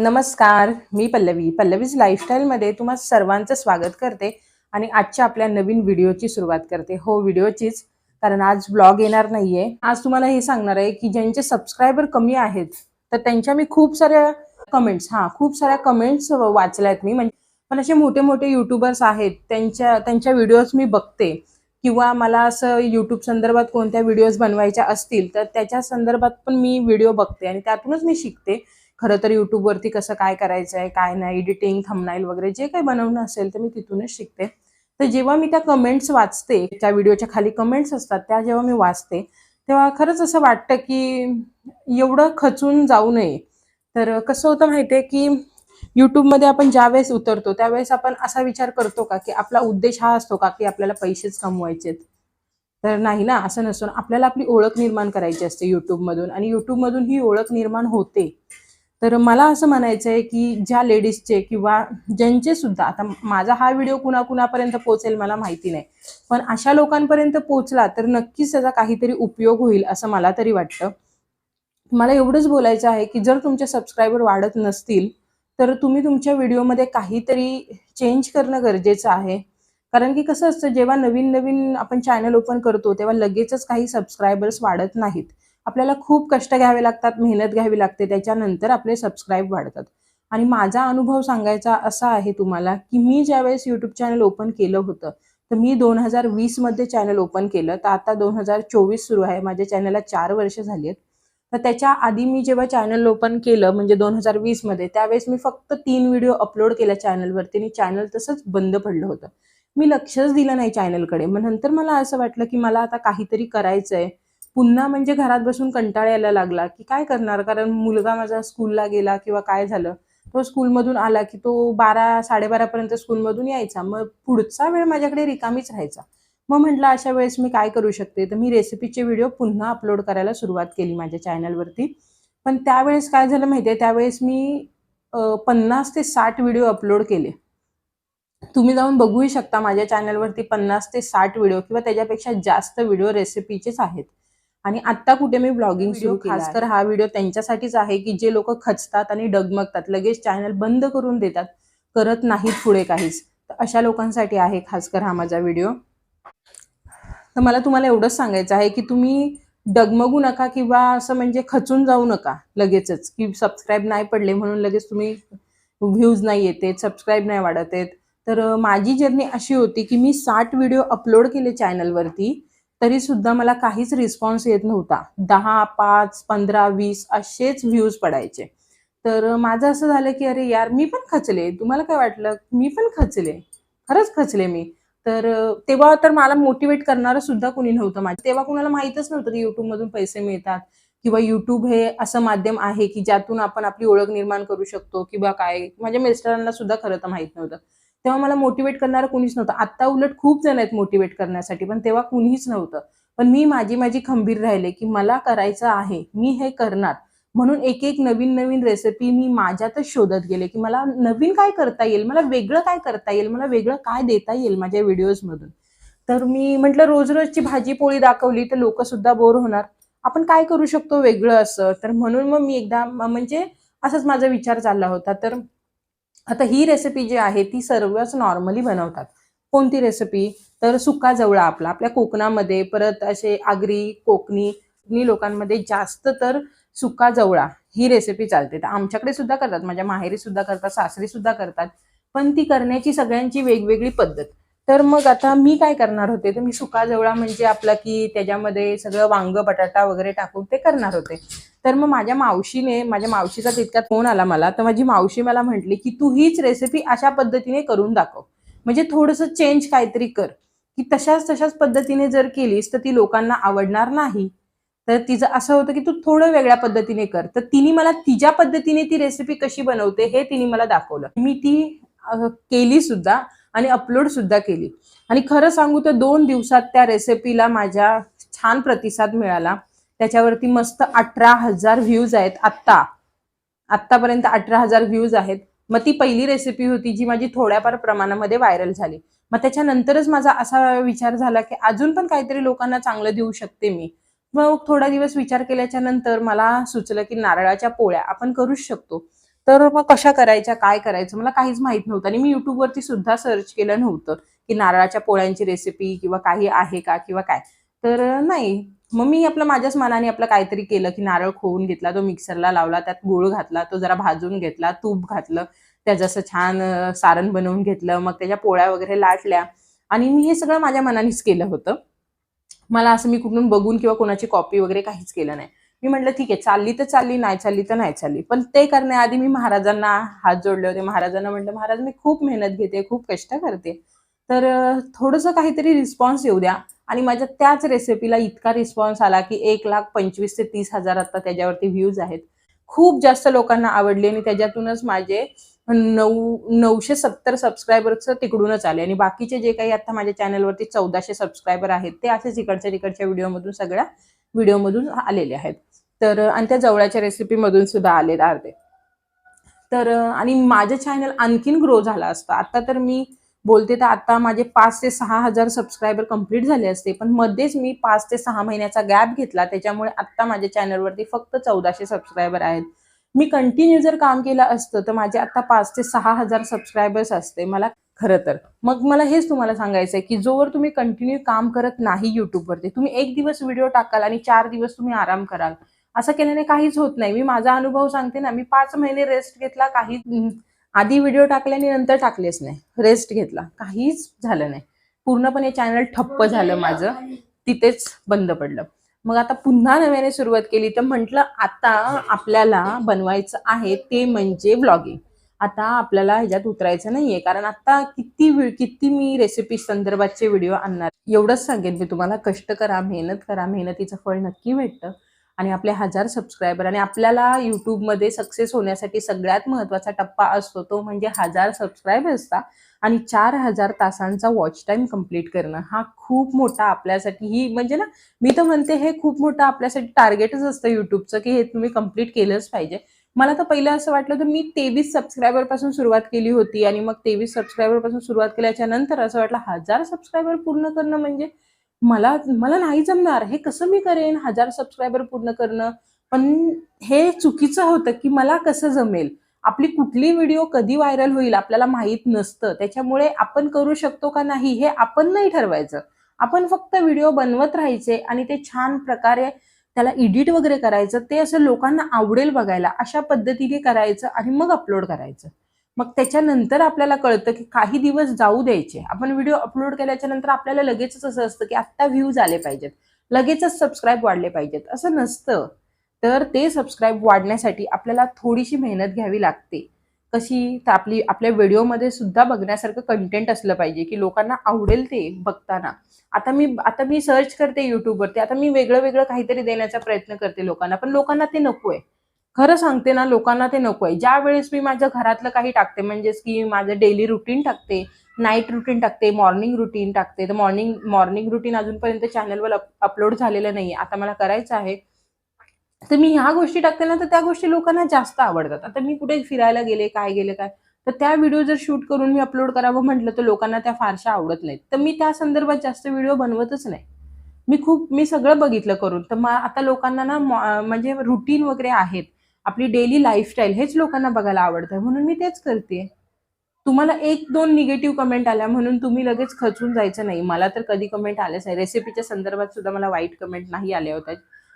नमस्कार मी पल्लवी. पल्लवीज लाईफस्टाईलमध्ये तुम्हा सर्वांचं स्वागत करते आणि आजच्या आपल्या नवीन व्हिडिओची सुरुवात करते. हो व्हिडिओचीच कारण आज ब्लॉग येणार नाहीये. आज तुम्हाला हे सांगणार आहे की ज्यांचे सबस्क्रायबर कमी आहेत तर त्यांच्या मी खूप साऱ्या कमेंट्स हां खूप साऱ्या कमेंट्स वाचल्या आहेत मी. म्हणजे पण असे मोठे मोठे युट्यूबर्स आहेत त्यांच्या त्यांच्या व्हिडिओज मी बघते. किंवा मला असं यूट्यूब संदर्भात कोणत्या व्हिडिओज बनवायच्या असतील तर त्याच्या संदर्भात पण मी व्हिडिओ बघते आणि त्यातूनच मी शिकते. खरं तर यूट्यूबवरती कसं काय करायचं आहे काय नाही एडिटिंग थंबनाईल वगैरे जे काही बनवणं असेल तर मी तिथूनच शिकते. तर जेव्हा मी त्या कमेंट्स वाचते त्या व्हिडिओच्या खाली कमेंट्स असतात त्या जेव्हा मी वाचते तेव्हा खरंच असं वाटतं की एवढं खचून जाऊ नये. तर कसं होतं माहिती आहे की यूट्यूबमध्ये आपण ज्यावेळेस उतरतो त्यावेळेस आपण असा विचार करतो का की आपला उद्देश हा असतो का की आपल्याला पैसेच कमवायचेत? तर नाही ना असं नसून आपल्याला आपली ओळख निर्माण करायची असते यूट्यूबमधून आणि यूट्यूबमधून ही ओळख निर्माण होते. तर मला असं म्हणायचं आहे की ज्या लेडीजचे किंवा ज्यांचे सुद्धा आता माझा हा व्हिडिओ कुणाकुणापर्यंत पोहोचेल मला माहिती नाही पण अशा लोकांपर्यंत पोहोचला तर नक्कीच त्याचा काहीतरी उपयोग होईल असं मला तरी वाटतं. मला एवढंच बोलायचं आहे की जर तुमचे सबस्क्रायबर वाढत नसतील तर तुम्ही तुमच्या व्हिडिओमध्ये काहीतरी चेंज करणं गरजेचं आहे. कारण की कसं असतं जेव्हा नवीन नवीन आपण चॅनल ओपन करतो तेव्हा लगेचच काही सबस्क्रायबर्स वाढत नाहीत. आपल्याला खूप कष्ट घ्यावे लागतात मेहनत घ्यावी लागते त्याच्यानंतर आपले सबस्क्राईब वाढतात. आणि माझा अनुभव सांगायचा असा आहे तुम्हाला की मी ज्यावेळेस यूट्यूब चॅनल ओपन केलं होतं तर मी दोन हजार वीसमध्ये चॅनल ओपन केलं. तर आता दोन हजार चोवीस सुरू आहे माझ्या चॅनलला चार वर्ष झाली आहेत. तर त्याच्या आधी मी जेव्हा चॅनल ओपन केलं म्हणजे दोन हजार वीसमध्ये त्यावेळेस मी फक्त तीन व्हिडिओ अपलोड केल्या चॅनलवरती आणि चॅनल तसंच बंद पडलं होतं. मी लक्षच दिलं नाही चॅनलकडे मग नंतर मला असं वाटलं की मला आता काहीतरी करायचं आहे पुन्हा म्हणजे घरात बसून कंटाळा यायला लागला की काय करणार? कारण मुलगा माझा स्कूलला गेला किंवा काय झालं तो स्कूलमधून आला की तो बारा साडेबारापर्यंत स्कूलमधून यायचा. मग पुढचा वेळ माझ्याकडे रिकामीच राहायचा. मग म्हटलं अशा वेळेस मी काय करू शकते? तर मी रेसिपीचे व्हिडिओ पुन्हा अपलोड करायला सुरुवात केली माझ्या चॅनलवरती. पण त्यावेळेस काय झालं माहिती आहे त्यावेळेस मी पन्नास ते साठ व्हिडिओ अपलोड केले. तुम्ही जाऊन बघूही शकता माझ्या चॅनलवरती पन्नास ते साठ व्हिडिओ किंवा त्याच्यापेक्षा जास्त व्हिडिओ रेसिपीचेच आहेत. आणि आत्ता कुठे मी ब्लॉगिंग सुरू खास कर हा व्हिडिओ त्यांच्यासाठीच आहे की जे लोक खचतात आणि डगमगतात लगेच चॅनल बंद करून देतात करत नाहीत पुढे काहीच. तर अशा लोकांसाठी आहे खास कर हा माझा व्हिडिओ. तर मला तुम्हाला एवढंच सांगायचं आहे की तुम्ही डगमगू नका किंवा असं म्हणजे खचून जाऊ नका लगेचच की सबस्क्राईब नाही पडले म्हणून लगेच तुम्ही व्ह्यूज नाही येते सबस्क्राईब नाही वाढत आहेत. तर माझी जर्नी अशी होती की मी साठ व्हिडिओ अपलोड केले चॅनलवरती तरी सुद्धा मला काहीच रिस्पॉन्स येत नव्हता. दहा पाच पंधरा वीस असेच व्ह्यूज पडायचे. तर माझं असं झालं की अरे यार मी पण खचले. तुम्हाला काय वाटलं? मी पण खचले. खरंच खचले मी. तर तेव्हा तर मला मोटिवेट करणारं सुद्धा कुणी नव्हतं माझं तेव्हा कुणाला माहीतच नव्हतं की युट्यूबमधून पैसे मिळतात किंवा युट्यूब हे असं माध्यम आहे की ज्यातून आपण आपली ओळख निर्माण करू शकतो किंवा काय. माझ्या मिस्टरांना सुद्धा खरं तर माहीत नव्हतं. तेव्हा मला मोटिवेट करणारं कुणीच नव्हतं. आत्ता उलट खूप जण आहेत मोटिवेट करण्यासाठी पण तेव्हा कुणीच नव्हतं. पण मी माझी माझी खंबीर राहिले की मला करायचं आहे मी हे करणार. म्हणून एक एक नवीन नवीन रेसिपी मी माझ्यातच शोधत गेले की मला नवीन काय करता येईल मला वेगळं काय करता येईल मला वेगळं काय देता येईल माझ्या व्हिडिओजमधून तर मी म्हटलं रोज रोजची भाजी पोळी दाखवली तर लोक सुद्धा बोर होणार. आपण काय करू शकतो वेगळं असं? तर म्हणून मग मी एकदा म्हणजे असंच माझा विचार चालला होता. तर आता ही रेसिपी जी आहे ती सर्वच नॉर्मली बनवतात. कोणती रेसिपी तर सुका जवळा आपला. आपल्या कोकणामध्ये परत असे आगरी कोकणी लोकांमध्ये जास्त तर सुका जवळा ही रेसिपी चालते. तर आमच्याकडे सुद्धा करतात. माझ्या माहेरी सुद्धा करतात सासरी सुद्धा करतात. पण ती करण्याची सगळ्यांची वेगवेगळी पद्धत. तर मग आता मी काय करणार होते? तर मी सुका जवळा म्हणजे आपला की त्याच्यामध्ये सगळं वांग बटाटा वगैरे टाकून ते करणार होते. तर मग माझ्या मावशीने माझ्या मावशीचा तितक्यात फोन आला मला. तर माझी मावशी मला म्हटली की तू हीच रेसिपी अशा पद्धतीने करून दाखव. म्हणजे थोडंसं चेंज काहीतरी कर. की तशाच तशाच पद्धतीने जर केलीस तर ती लोकांना आवडणार नाही. तर तिचं असं होतं की तू थोडं वेगळ्या पद्धतीने कर. तर तिने मला तिच्या पद्धतीने ती रेसिपी कशी बनवते हे तिने मला दाखवलं. मी ती केली सुद्धा. आणि अपलोड सुद्धा केली. आणि खरं सांगू तर दोन दिवसात त्या रेसिपीला माझ्या छान प्रतिसाद मिळाला. त्याच्यावरती मस्त अठरा हजार व्ह्यूज आहेत आत्ता. आत्तापर्यंत अठरा हजार व्ह्यूज आहेत. मग ती पहिली रेसिपी होती जी माझी थोड्याफार प्रमाणामध्ये व्हायरल झाली. मग त्याच्यानंतरच माझा असा विचार झाला की अजून पण काहीतरी लोकांना चांगलं देऊ शकते मी. मग थोडा दिवस विचार केल्याच्यानंतर मला सुचलं की नारळाच्या पोळ्या आपण करूच शकतो. तर मग कशा करायच्या काय करायचं? मला काहीच माहीत नव्हतं आणि मी युट्यूबवरती सुद्धा सर्च केलं नव्हतं की नारळाच्या पोळ्यांची रेसिपी किंवा काही आहे का किंवा काय. तर नाही. मग मी आपलं माझ्याच मनाने आपलं काहीतरी केलं की नारळ खोवून घेतला तो मिक्सरला लावला त्यात गुळ घातला तो जरा भाजून घेतला तूप घातलं त्याचं असं छान सारण बनवून घेतलं मग त्याच्या पोळ्या वगैरे लाटल्या आणि मी हे सगळं माझ्या मनानेच केलं होतं. मला असं मी कुठून बघून किंवा कोणाची कॉपी वगैरे काहीच केलं नाही. मी म्हटलं ठीक आहे चालली तर चालली नाही चालली तर नाही चालली. पण ते करण्याआधी मी महाराजांना हात जोडले होते. महाराजांना म्हटलं महाराज मी खूप मेहनत घेते खूप कष्ट करते. तर थोडंसं काहीतरी रिस्पॉन्स येऊ द्या. आणि माझ्या त्याच रेसिपीला इतका रिस्पॉन्स आला की एक लाख पंचवीस ते तीस हजार आता त्याच्यावरती व्ह्यूज आहेत. खूप जास्त लोकांना आवडली आणि त्याच्यातूनच माझे नऊ नऊशे सत्तर सबस्क्रायबरचं तिकडूनच आले. आणि बाकीचे जे काही आता माझ्या चॅनलवरती चौदाशे सबस्क्रायबर आहेत ते असेच इकडच्या तिकडच्या व्हिडिओमधून सगळ्या व्हिडिओमधून आलेले आहेत. तर आणि त्या जवळच्या रेसिपीमधून सुद्धा आलेत अर्धे. तर आणि माझं चॅनल आणखीन ग्रो झाला असतं. आता तर मी बोलते तर आता माझे पाच ते सहा हजार सबस्क्रायबर कंप्लीट झाले असते. पण मध्येच मी पाच ते सहा महिन्याचा गॅप घेतला. त्याच्यामुळे आता माझ्या चॅनलवरती फक्त चौदाशे सबस्क्रायबर आहेत. मी कंटिन्यू जर काम केलं असतं तर माझे आता पाच ते सहा हजार सबस्क्रायबर्स असते. मला खरं तर. मग मला हेच तुम्हाला सांगायचं आहे की जोवर तुम्ही कंटिन्यू काम करत नाही युट्यूबवरती तुम्ही एक दिवस व्हिडिओ टाकाल आणि चार दिवस तुम्ही आराम कराल. असं केल्याने काहीच होत नाही. मी माझा अनुभव सांगते ना मी पाच महिने रेस्ट घेतला काही आधी व्हिडिओ टाकले आणि नंतर टाकलेच नाही. रेस्ट घेतला काहीच झालं नाही. पूर्णपणे चॅनल ठप्प झालं माझं. तिथेच बंद पडलं. मग आता पुन्हा नव्याने सुरुवात केली तर म्हटलं आता आपल्याला बनवायचं आहे ते म्हणजे व्लॉगिंग आता आपल्याला ह्याच्यात उतरायचं नाहीये कारण आता किती किती मी रेसिपी संदर्भातचे व्हिडिओ आणणार. एवढंच सांगेन मी तुम्हाला. कष्ट करा मेहनत करा मेहनतीचं फळ नक्की भेटतं. आणि आपले हजार सबस्क्रायबर आणि आपल्याला युट्यूबमध्ये सक्सेस होण्यासाठी सगळ्यात महत्त्वाचा टप्पा असतो तो म्हणजे हजार सबस्क्रायबर्सचा आणि चार हजार तासांचा वॉच टाइम कंप्लीट करणं. हा खूप मोठा आपल्यासाठी ही म्हणजे ना मी तर म्हणते हे खूप मोठं आपल्यासाठी टार्गेटच असतं युट्यूबचं की हे तुम्ही कंप्लीट केलंच पाहिजे. मला तर पहिलं असं वाटलं होतं मी तेवीस सबस्क्रायबरपासून सुरुवात केली होती आणि मग तेवीस सबस्क्रायबरपासून सुरुवात केल्याच्यानंतर असं वाटलं हजार सबस्क्रायबर पूर्ण करणं म्हणजे मला मला नाही जमणार. हे कसं मी करेन? हजार सबस्क्रायबर पूर्ण करणं. पण हे चुकीचं होतं की मला कसं जमेल? आपली कुठली व्हिडिओ कधी व्हायरल होईल आपल्याला माहीत नसतं. त्याच्यामुळे आपण करू शकतो का नाही हे आपण नाही ठरवायचं. आपण फक्त व्हिडिओ बनवत राहायचे आणि ते छान प्रकारे त्याला एडिट वगैरे करायचं. ते असं लोकांना आवडेल बघायला. अशा पद्धतीने करायचं आणि मग अपलोड करायचं. मग त्याच्यानंतर आपल्याला कळतं की काही दिवस जाऊ द्यायचे. आपण व्हिडिओ अपलोड केल्याच्यानंतर आपल्याला लगेचच असं असतं की आत्ता व्ह्यूज आले पाहिजेत. लगेचच सबस्क्राईब वाढले पाहिजेत. असं नसतं. तर ते सबस्क्राईब वाढण्यासाठी आपल्याला थोडीशी मेहनत घ्यावी लागते. कशी? तर आपली आपल्या व्हिडिओमध्ये सुद्धा बघण्यासारखं कंटेंट असलं पाहिजे की लोकांना आवडेल ते बघताना. आता मी आता मी सर्च करते युट्यूबवरती आता मी वेगळं वेगळं काहीतरी देण्याचा प्रयत्न करते लोकांना. पण लोकांना ते नको आहे खरं सांगते ना लोकांना ते नको आहे. ज्या वेळेस मी माझ्या घरातलं काही टाकते म्हणजेच की माझं डेली रुटीन टाकते नाईट रुटीन टाकते मॉर्निंग रुटीन टाकते तर मॉर्निंग मॉर्निंग रुटीन अजूनपर्यंत चॅनलवर अपलोड झालेलं नाही आता मला करायचं आहे. तर मी ह्या गोष्टी टाकते ना तर त्या गोष्टी लोकांना जास्त आवडतात. आता मी कुठे फिरायला गेले काय गेले काय? तर त्या व्हिडिओ जर शूट करून मी अपलोड करावं म्हटलं तर लोकांना त्या फारशा आवडत नाहीत. तर मी त्या संदर्भात जास्त व्हिडिओ बनवतच नाही. मी खूप मी सगळं बघितलं करून. तर मग आता लोकांना ना म्हणजे रुटीन वगैरे आहेत. आपली डेली लाईफस्टाईल हेच लोकांना बघायला आवडतं म्हणून मी तेच करते. तुम्हाला एक दोन निगेटिव्ह कमेंट आल्या म्हणून तुम्ही लगेच खचून जायचं नाही. मला तर कधी कमेंट आल्याच नाही. रेसिपीच्या संदर्भात सुद्धा मला वाईट कमेंट नाही आल्या होत्या.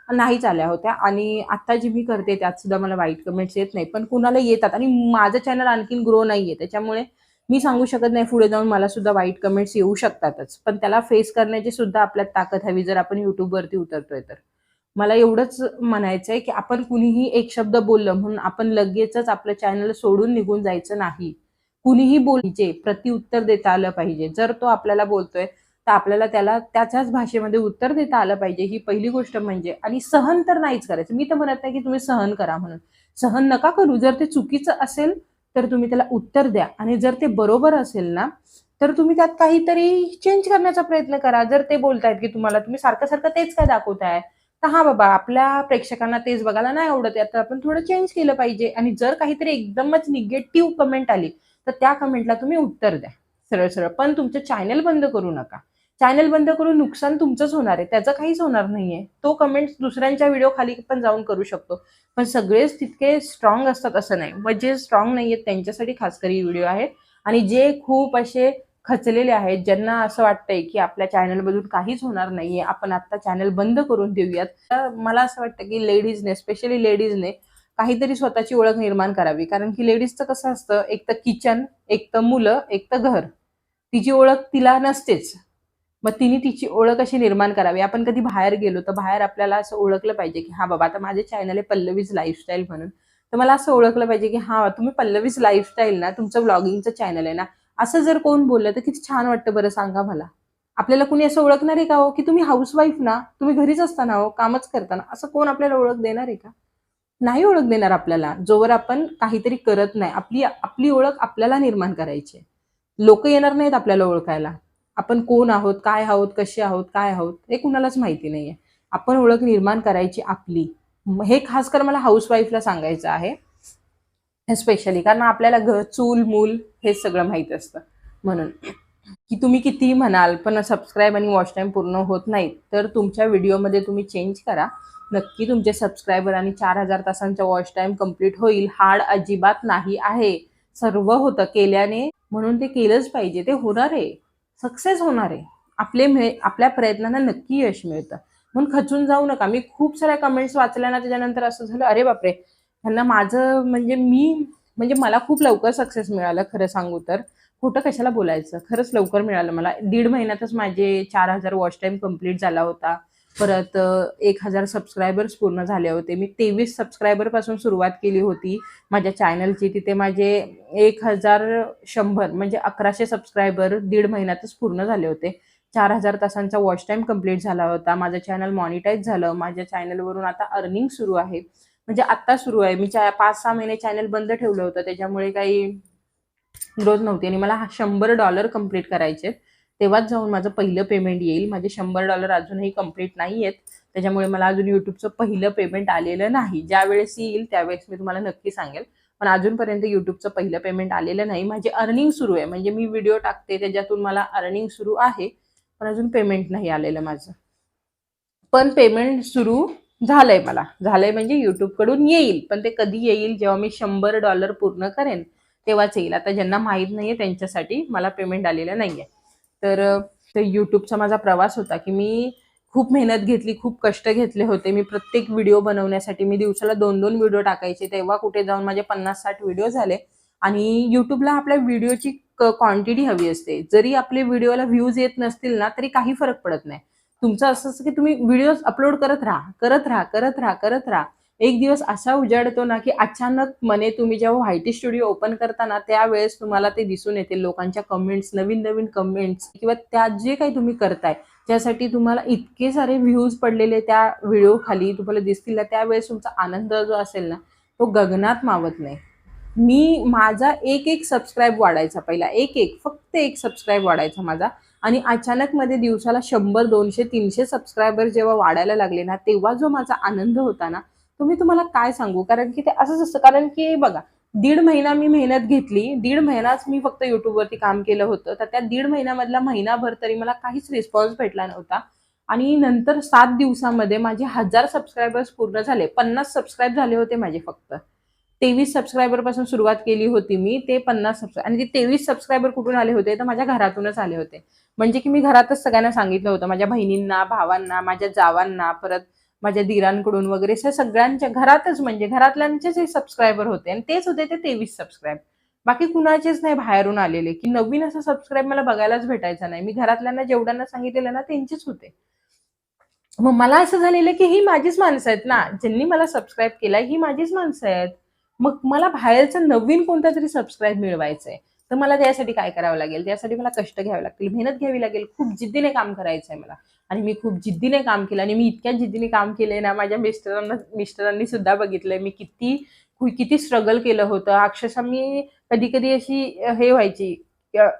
नाहीच आल्या होत्या. आणि आता जी मी करते त्यात सुद्धा मला वाईट कमेंट्स येत नाही. पण कुणाला येतात? आणि माझं चॅनल आणखीन ग्रो नाहीये. त्याच्यामुळे मी सांगू शकत नाही. पुढे जाऊन मला सुद्धा वाईट कमेंट्स येऊ शकतातच. पण त्याला फेस करण्याची सुद्धा आपल्यात ताकद हवी. जर आपण युट्यूबवरती उतरतोय तर. मला एवढंच म्हणायचं आहे की आपण कुणीही एक शब्द बोललं म्हणून आपण लगेचच आपलं चॅनल सोडून निघून जायचं नाही. कुणीही बोलचे प्रतिउत्तर देता आलं पाहिजे. जर तो आपल्याला बोलतोय तर आपल्याला त्याला त्याच्याच भाषेमध्ये उत्तर देता आलं पाहिजे. ही पहिली गोष्ट म्हणजे आणि सहन तर नाहीच करायचं. मी तर म्हणत नाही की तुम्ही सहन करा म्हणून. सहन नका करू. जर ते चुकीचं असेल तर तुम्ही त्याला उत्तर द्या. आणि जर ते बरोबर असेल ना तर तुम्ही त्यात काहीतरी चेंज करण्याचा प्रयत्न करा. जर ते बोलतायत की तुम्हाला तुम्ही सारखं सारखं तेच काय दाखवताय? तर हा बाबा आपल्या प्रेक्षकांना तेच बघायला नाही आवडत आता तर आपण थोडं चेंज केलं पाहिजे. आणि जर काहीतरी एकदमच निगेटिव्ह कमेंट आली तर त्या कमेंटला तुम्ही उत्तर द्या. सरळ सरळ. पण तुमचं चॅनल बंद करू नका. चॅनल बंद करून नुकसान तुमचंच होणार आहे. त्याचं काहीच होणार नाहीये. तो कमेंट दुसऱ्यांच्या व्हिडिओ खाली पण जाऊन करू शकतो. पण सगळेच तितके स्ट्रॉंग असतात असं नाही. म्हणजे मग जे स्ट्रॉंग नाही आहेत त्यांच्यासाठी खास करी व्हिडिओ आहे आणि जे खूप असे खचलेले आहेत. ज्यांना असं वाटतंय की आपल्या चॅनलमधून काहीच होणार नाहीये आपण आता चॅनल बंद करून देऊयात. तर मला असं वाटतं की लेडीजने स्पेशली लेडीजने काहीतरी स्वतःची ओळख निर्माण करावी. कारण की लेडीजचं कसं असतं एक तर किचन एक तर मुलं एक तर घर. तिची ओळख तिला नसतेच. मग तिने तिची ओळख अशी निर्माण करावी. आपण कधी बाहेर गेलो तर बाहेर आपल्याला असं ओळखलं पाहिजे की हा बाबा आता माझे चॅनल आहे पल्लवीज लाईफस्टाईल म्हणून. तर मला असं ओळखलं पाहिजे की हा तुम्ही पल्लवीज लाईफस्टाईल ना तुमचं ब्लॉगिंगचं चॅनल आहे ना असं जर कोण बोललं तर किती छान वाटतं बरं सांगा मला. आपल्याला कुणी असं ओळखणार आहे का हो? की तुम्ही हाऊसवाईफ ना? तुम्ही घरीच असताना हो? कामच करताना? असं कोण आपल्याला ओळख देणार आहे का? नाही ओळख देणार आपल्याला. जोवर आपण काहीतरी करत नाही. आपली आपली ओळख आपल्याला निर्माण करायची लोक येणार नाहीत आपल्याला ओळखायला. आपण कोण आहोत? काय आहोत? कसे आहोत? काय आहोत? हे कुणालाच माहिती नाहीये. आपण ओळख निर्माण करायची आपली. हे खास कर मला हाऊसवाईफला सांगायचं आहे. स्पेशली कारण आपल्याला घर चूल मूल हे सगळं माहीत असतं. म्हणून की तुम्ही कितीही म्हणाल पण सबस्क्राईब आणि वॉच टाईम पूर्ण होत नाहीत तर तुमच्या व्हिडिओमध्ये तुम्ही चेंज करा. नक्की तुमचे सबस्क्रायबर आणि चार हजार तासांचा वॉच टाईम कंप्लीट होईल हाड अजिबात नाही आहे. सर्व होतं केल्याने म्हणून ते केलंच पाहिजे ते होणार आहे. सक्सेस होणार आहे. आपले मिळ आपल्या प्रयत्नांना नक्की यश मिळतं. म्हणून खचून जाऊ नका. मी खूप साऱ्या कमेंट्स वाचल्या ना त्याच्यानंतर असं झालं अरे बापरे! ह्यांना माझं म्हणजे मी म्हणजे मला खूप लवकर सक्सेस मिळालं खरं सांगू तर. खोटं कशाला बोलायचं? खरंच लवकर मिळालं मला. दीड महिन्यातच माझे चार हजार वॉच टाईम कंप्लीट झाला होता. परत एक हजार सबस्क्रायबर्स पूर्ण झाले होते. मी तेवीस सबस्क्रायबरपासून सुरुवात केली होती माझ्या चॅनलची तिथे माझे एक हजार शंभर म्हणजे अकराशे सबस्क्रायबर दीड महिन्यातच पूर्ण झाले होते. चार हजार तासांचा वॉच टाईम कंप्लीट झाला होता. माझं चॅनल मॉनिटाईज झालं. माझ्या चॅनलवरून आता अर्निंग सुरू आहे. म्हणजे आत्ता सुरू आहे. मी पाच सहा महिने चॅनल बंद ठेवलं होतं. त्याच्यामुळे काही ग्रोथ नव्हती. आणि मला हा शंभर डॉलर कंप्लीट करायचे तेव्हाच जाऊन माझं पहिलं पेमेंट येईल. माझे शंभर डॉलर अजूनही कंप्लीट नाही आहेत. त्याच्यामुळे मला अजून युट्यूबचं पहिलं पेमेंट आलेलं नाही. ज्या वेळेस येईल त्यावेळेस मी तुम्हाला नक्की सांगेल. पण अजूनपर्यंत युट्यूबचं पहिलं पेमेंट आलेलं नाही. माझे अर्निंग सुरू आहे. म्हणजे मी व्हिडिओ टाकते. त्याच्यातून मला अर्निंग सुरू आहे. पण अजून पेमेंट नाही आलेलं माझं. पण पेमेंट सुरू झालंय मला. झालंय म्हणजे युट्यूबकडून येईल पण ते कधी येईल जेव्हा मी शंभर डॉलर पूर्ण करेन तेव्हाच येईल. आता ज्यांना माहीत नाहीये त्यांच्यासाठी मला पेमेंट आलेलं नाहीये. तर ते युट्यूबचा माझा प्रवास होता की मी खूप मेहनत घेतली खूप कष्ट घेतले होते. मी प्रत्येक व्हिडिओ बनवण्यासाठी मी दिवसाला दोन दोन व्हिडिओ टाकायचे. तेव्हा कुठे जाऊन माझे पन्नास साठ व्हिडिओ झाले. आणि युट्यूबला आपल्या व्हिडिओची क्वांटिटी हवी असते. जरी आपले व्हिडिओला व्ह्यूज येत नसतील ना तरी काही फरक पडत नाही. तुमचं असं असतं की तुम्ही व्हिडिओ अपलोड करत राहा करत राहा करत राहा करत राहा. एक दिवस असा उजाडतो ना की अचानक मने तुम्ही जेव्हा व्हायटी स्टुडिओ ओपन करताना त्यावेळेस तुम्हाला ते दिसून येते लोकांच्या कमेंट्स नवीन नवीन कमेंट्स किंवा त्या जे काही तुम्ही करताय ज्यासाठी तुम्हाला इतके सारे व्ह्यूज पडलेले त्या व्हिडिओ खाली तुम्हाला दिसतील ना त्यावेळेस तुमचा आनंद जो असेल ना तो गगनात मावत नाही. मी माझा एक एक सबस्क्राईब वाढायचा पहिला एक एक फक्त एक सबस्क्राईब वाढायचा माझा. आणि अचानक मध्ये दिवसाला शंभर दोनशे तीनशे सबस्क्रायबर जेव्हा वाढायला लागले ना तेव्हा जो माझा आनंद होता ना तो मी तुम्हाला काय सांगू? कारण की ते असंच असतं. कारण की बघा दीड महिना मी मेहनत घेतली. दीड महिनाच मी फक्त युट्यूबवरती काम केलं होतं. तर त्या दीड महिन्यामधला महिनाभर तरी मला काहीच रिस्पॉन्स भेटला नव्हता. आणि नंतर सात दिवसामध्ये माझे हजार सबस्क्रायबर्स पूर्ण झाले. पन्नास सबस्क्राईब झाले होते माझे फक्त. तेवीस सबस्क्रायबरपासून सुरुवात केली होती मी ते पन्नास सबस्क्राईब आणि ते तेवीस सबस्क्रायबर कुठून आले होते तर माझ्या घरातूनच आले होते. म्हणजे की मी घरातच सगळ्यांना सांगितलं होतं माझ्या बहिणींना भावांना माझ्या जावांना परत माझ्या दिरांकडून वगैरे सगळ्यांच्या घरातच म्हणजे घरातल्यांचेच जे सबस्क्रायबर होते आणि तेच होते ते तेवीस सबस्क्राईब बाकी कुणाचेच नाही बाहेरून आलेले की नवीन असं सबस्क्राईब मला बघायलाच भेटायचं नाही. मी घरातल्यांना जेवढ्यांना सांगितलेलं ना त्यांचेच होते. मग मला असं झालेलं की ही माझीच माणसं आहेत ना ज्यांनी मला सबस्क्राईब केलाय ही माझीच माणसं आहेत. मग मला बाहेरचं नवीन कोणता तरी सबस्क्राईब मिळवायचं आहे तर मला त्यासाठी काय करावं लागेल? त्यासाठी मला कष्ट घ्यावे लागतील मेहनत घ्यावी लागेल खूप जिद्दीने काम करायचं आहे मला. आणि मी खूप जिद्दीने काम केलं आणि मी इतक्या जिद्दीने काम केले ना माझ्या मिस्टरांना मिस्टरांनी सुद्धा बघितलंय मी किती किती स्ट्रगल केलं होतं. अक्षरशः मी कधी कधी अशी हे व्हायची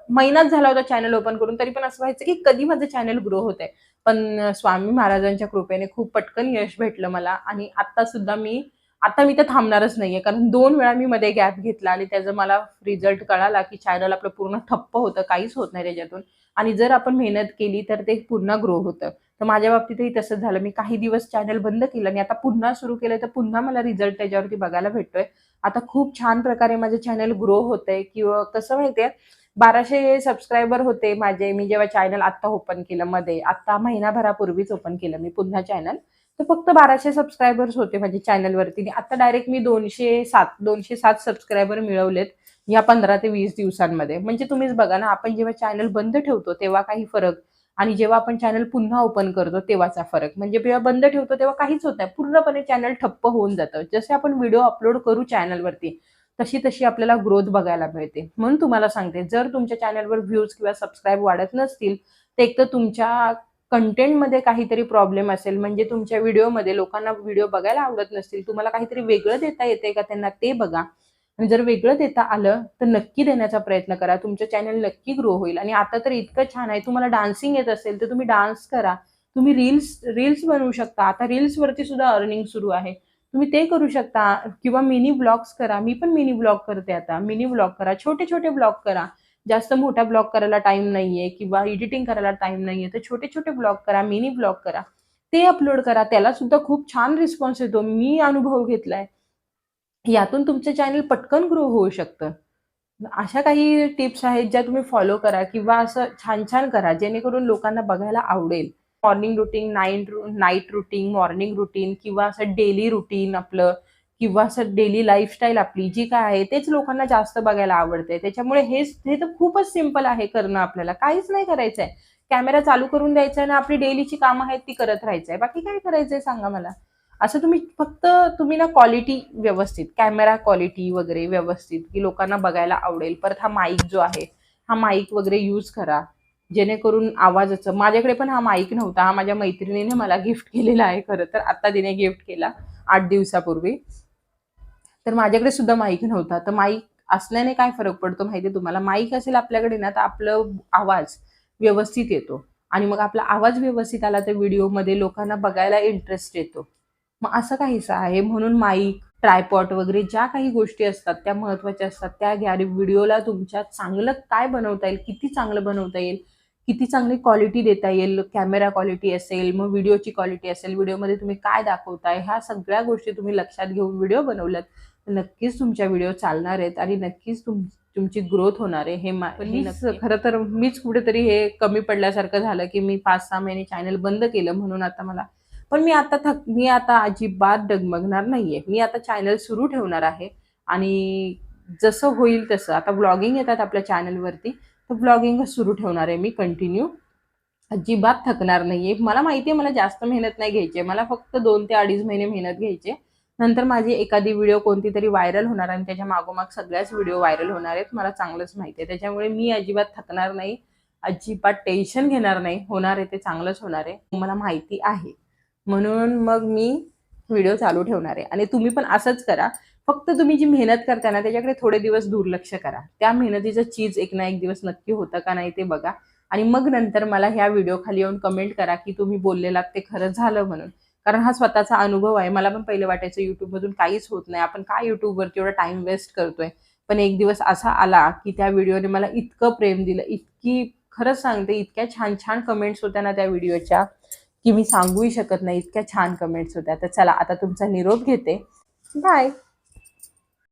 महिनाच झाला होता चॅनल ओपन करून तरी पण असं व्हायचं की कधी माझं चॅनल ग्रो होत आहे पण स्वामी महाराजांच्या कृपेने खूप पटकन यश भेटलं मला आणि आता सुद्धा मी आता मी तर थांबणारच नाहीये. कारण दोन वेळा मी मध्ये गॅप घेतला आणि त्याचा मला रिझल्ट कळाला की चॅनल आपलं पूर्ण ठप्प होतं काहीच होत नाही त्याच्यातून. आणि जर आपण मेहनत केली तर ते पुन्हा ग्रो होतं. तर माझ्या बाबतीतही तसंच झालं. मी काही दिवस चॅनल बंद केलं आणि आता पुन्हा सुरू केलं तर पुन्हा मला रिझल्ट त्याच्यावरती बघायला भेटतोय. आता खूप छान प्रकारे माझं चॅनल ग्रो होतंय. किंवा कसं माहितीये बाराशे सबस्क्रायबर होते माझे. मी जेव्हा चॅनल आत्ता ओपन केलं मध्ये आत्ता महिनाभरापूर्वीच ओपन केलं मी पुन्हा चॅनल तर फक्त बाराशे सबस्क्रायबर्स होते माझ्या चॅनलवरती आता डायरेक्ट मी दोनशे सात दोनशे सात सबस्क्रायबर मिळवलेत या पंधरा ते वीस दिवसांमध्ये. म्हणजे तुम्हीच बघा ना आपण जेव्हा चॅनल बंद ठेवतो तेव्हा काही फरक. आणि जेव्हा आपण चॅनल पुन्हा ओपन करतो तेव्हाचा फरक. म्हणजे जेव्हा बंद ठेवतो तेव्हा काहीच होत नाही. पूर्णपणे चॅनल ठप्प होऊन जातं. जसे आपण व्हिडिओ अपलोड करू चॅनलवरती तशी तशी आपल्याला ग्रोथ बघायला मिळते. म्हणून तुम्हाला सांगते जर तुमच्या चॅनलवर व्ह्यूज किंवा सबस्क्राईब वाढत नसतील तर एक तर तुमच्या कंटेंटमध्ये काहीतरी प्रॉब्लेम असेल म्हणजे तुमच्या व्हिडिओमध्ये लोकांना व्हिडिओ बघायला आवडत नसतील तुम्हाला काहीतरी वेगळं देता येते का त्यांना ते बघा. आणि जर वेगळं देता आलं तर नक्की देण्याचा प्रयत्न करा. तुमचं चॅनल नक्की ग्रो होईल. आणि आता तर इतकं छान आहे तुम्हाला डान्सिंग येत असेल तर तुम्ही डान्स करा. तुम्ही रील्स रील्स बनवू शकता. आता रील्सवरती सुद्धा अर्निंग सुरू आहे. तुम्ही ते करू शकता. किंवा मिनी ब्लॉग्स करा. मी पण मिनी ब्लॉग करते आता. मिनी ब्लॉग करा. छोटे छोटे ब्लॉग करा. जास्त मोठा ब्लॉग करायला टाइम नाहीये किंवा एडिटिंग करायला टाइम नाहीये तर छोटे छोटे ब्लॉग करा मिनी ब्लॉग करा. ते अपलोड करा त्याला सुद्धा खूप छान रिस्पॉन्स येतो. मी अनुभव घेतलाय. यातून तुमचं चॅनल पटकन ग्रो होऊ शकतं. अशा काही टिप्स आहेत ज्या तुम्ही फॉलो करा किंवा असं छान छान करा जेणेकरून लोकांना बघायला आवडेल. Morning routine night night routine morning routine किंवा असं डेली रुटीन आपलं. किंवा असं डेली लाईफस्टाईल आपली जी काय आहे तेच लोकांना जास्त बघायला आवडते त्याच्यामुळे हेच हे तर खूपच सिंपल आहे करणं आपल्याला. काहीच नाही करायचं आहे कॅमेरा चालू करून द्यायचा आहे ना आपली डेलीची कामं आहेत ती करत राहायचं आहे. बाकी काय करायचंय सांगा मला? असं तुम्ही फक्त तुम्ही ना क्वालिटी व्यवस्थित कॅमेरा क्वालिटी वगैरे व्यवस्थित की लोकांना बघायला आवडेल. परत हा माईक जो आहे हा माईक वगैरे यूज करा. जेणेकरून आवाजाचं माझ्याकडे पण हा माईक नव्हता. हा माझ्या मैत्रिणीने मला गिफ्ट केलेला आहे खरं तर. आता तिने गिफ्ट केला आठ दिवसापूर्वी. तर माझ्याकडे सुद्धा माईक नव्हता. तर माईक असल्याने काय फरक पडतो माहिती तुम्हाला? माईक असेल आपल्याकडे ना तर आपलं आवाज व्यवस्थित येतो. आणि मग आपला आवाज व्यवस्थित आला तर व्हिडिओमध्ये लोकांना बघायला इंटरेस्ट येतो. मग असं काहीच आहे. म्हणून माईक ट्रायपॉट वगैरे ज्या काही गोष्टी असतात त्या महत्त्वाच्या असतात. त्या घ्या व्हिडिओला तुमच्या चांगलं काय बनवता येईल किती चांगलं बनवता येईल किती चांगली क्वालिटी देता येईल कॅमेरा क्वालिटी असेल मग व्हिडिओची क्वालिटी असेल व्हिडिओमध्ये तुम्ही काय दाखवताय ह्या सगळ्या गोष्टी तुम्ही लक्षात घेऊन व्हिडिओ बनवल्यात. नक्कीच तुमच्या व्हिडिओ चालणार आहेत आणि नक्कीच तुम तुमची ग्रोथ होणार आहे. हे मा खरं तर मीच कुठेतरी हे कमी पडल्यासारखं झालं की मी पाच सहा महिने चॅनल बंद केलं म्हणून आता मला. पण मी आता थक मी आता अजिबात डगमगणार नाहीये. मी आता चॅनल सुरू ठेवणार आहे. आणि जसं होईल तसं. आता ब्लॉगिंग येतात आपल्या चॅनलवरती तर ब्लॉगिंग सुरू ठेवणार आहे मी कंटिन्यू अजिबात थकणार नाहीये. मला माहिती आहे मला जास्त मेहनत नाही घ्यायची आहे. मला फक्त दोन ते अडीच महिने मेहनत घ्यायची. नंतर माझी एखादी व्हिडिओ कोणती तरी व्हायरल होणार आणि त्याच्या मागोमाग सगळ्याच व्हिडिओ व्हायरल होणार आहेत मला चांगलंच माहिती आहे. त्याच्यामुळे मी अजिबात थकणार नाही अजिबात टेन्शन घेणार नाही होणार आहे ते चांगलंच होणार आहे मला माहिती आहे. म्हणून मग मी व्हिडिओ चालू ठेवणार आहे. आणि तुम्ही पण असंच करा फक्त तुम्ही जी मेहनत करता ना त्याच्याकडे थोडे दिवस दुर्लक्ष करा. त्या मेहनतीचं चीज एक ना एक दिवस नक्की होतं का नाही ते बघा. आणि मग नंतर मला ह्या व्हिडिओ खाली येऊन कमेंट करा की तुम्ही बोललेलात ते खरं झालं म्हणून. कारण हा स्वतःचा अनुभव आहे. मला पण पहिले वाटायचं युट्यूबमधून काहीच होत नाही. आपण काय युट्यूबवरती एवढा टाइम वेस्ट करतोय? पण एक दिवस असा आला की त्या व्हिडिओने मला इतकं प्रेम दिलं. इतकी खरंच सांगते इतक्या छान छान कमेंट्स होत्या ना त्या व्हिडिओच्या की मी सांगूही शकत नाही. इतक्या छान कमेंट्स होत्या. तर चला आता तुमचा निरोप घेते. बाय